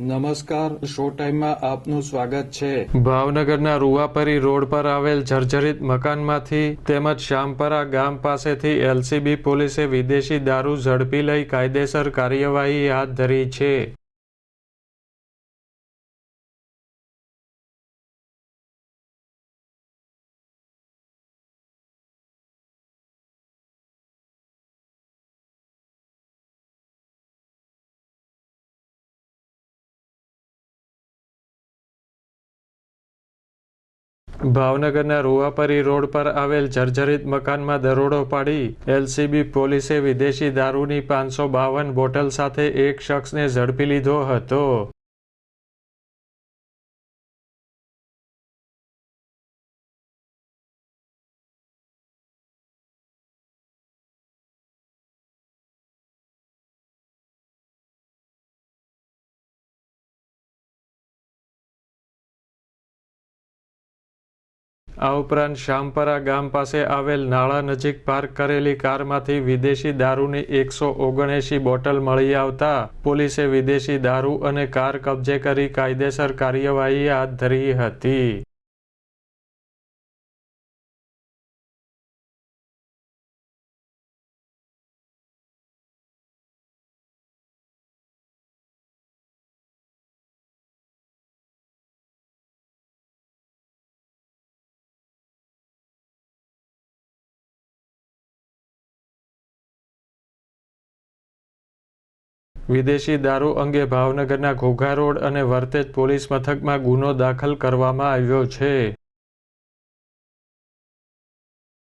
નમસ્કાર, શો ટાઈમમાં આપનું સ્વાગત છે. ભાવનગરના રૂવાપરી રોડ પર આવેલ જર્જરિત મકાનમાંથી તેમજ શ્યામપરા ગામ પાસેથી એલસીબી પોલીસે વિદેશી દારૂ ઝડપી લઈ કાયદેસર કાર્યવાહી હાથ ધરી છે. ભાવનગરના રૂવાપરી રોડ પર આવેલ જર્જરિત મકાનમાં દરોડો પાડી એલસીબી પોલીસે વિદેશી દારૂની પાંચસો બાવન બોટલ સાથે એક શખ્સને ઝડપી લીધો હતો. આ ઉપરાંત શામપરા ગામ પાસે આવેલ નાળા નજીક પાર્ક કરેલી કારમાંથી વિદેશી દારૂની એકસો ઓગણએંશી બોટલ મળી આવતા પોલીસે વિદેશી દારૂ અને કાર કબજે કરી કાયદેસર કાર્યવાહી હાથ ધરી હતી. વિદેશી દારૂ અંગે ભાવનગરના ઘોઘા રોડ અને વર્તેજ પોલીસ મથકમાં ગુનો દાખલ કરવામાં આવ્યો છે.